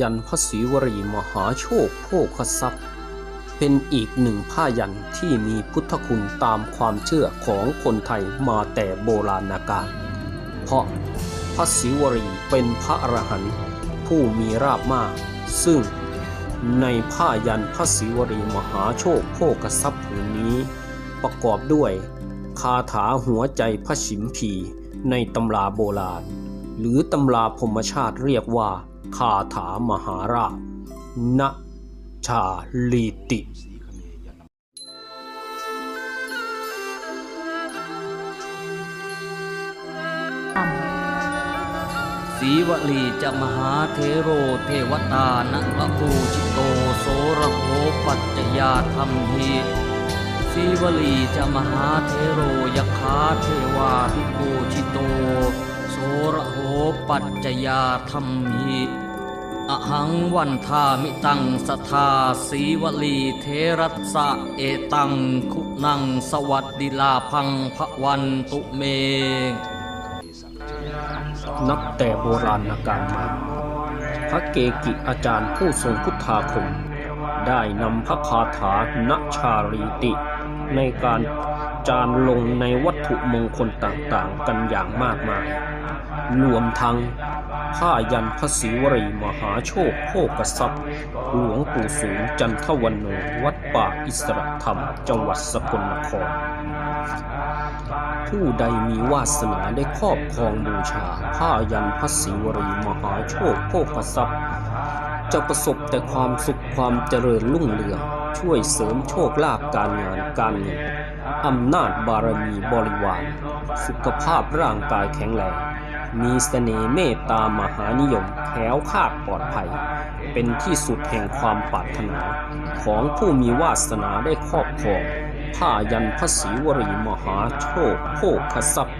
ยันพระศรีวรีมหาโชคโภคทรัพย์ เป็นอีกหนึ่งผ้ายันที่มีพุทธคุณตามความเชื่อของคนไทยมาแต่โบราณกาลเพราะพระศิวรีเป็นพระอรหันต์ผู้มีราบมาก ซึ่งในผ้ายันพระศิวรีมหาโชคโภคทรัพย์ผืนนี้ ประกอบด้วย คาถาหัวใจพระชิมพีในตำราโบราณ หรือตำราพรมชาติเรียกว่า คาถามหาราชณชาลีติสีวลีจะมหาเทโรเทวตานะพระภูชิโตโสระโหปัจจยาธรรมหิสีวลีจะมหาเทโรยคาเทวาภิภูชิโตโสระโห ปัจจยาธรรมหิอหังวันทามิตังสทาสีวลีเทรัสะเอตังคุณังสวัสดิลาพังพระวันตุเม นับแต่โบราณกาลมา พระเกกิอาจารย์ผู้ทรงพุทธาคม ได้นำพระคาถาณชารีติ ในการ จารลงในวัตถุมงคลต่างๆ กันอย่างมากมาย รวมทั้งผ้ายันพระศิวรีมหาโชคโภกทรัพย์ หลวงปู่สูงจันทวันโนวัดป่าอิสระธรรม จังหวัดสกลนคร ผู้ใดมีวาสนาได้ครอบครองบูชาผ้ายันพระศิวรีมหาโชคโภคทรัพย์ จะประสบแต่ความสุขความเจริญรุ่งเรือง ช่วยเสริมโชคลาภการงานการเงิน อำนาจบารมีบริวาร สุขภาพร่างกายแข็งแรง มีเสน่ห์เมตตามหานิยมแถวคาดปลอดภัย เป็นที่สุดแห่งความปรารถนา ของผู้มีวาสนาได้ครอบครองผ้ายันพระศรีวรีมหาโชคโภคทรัพย์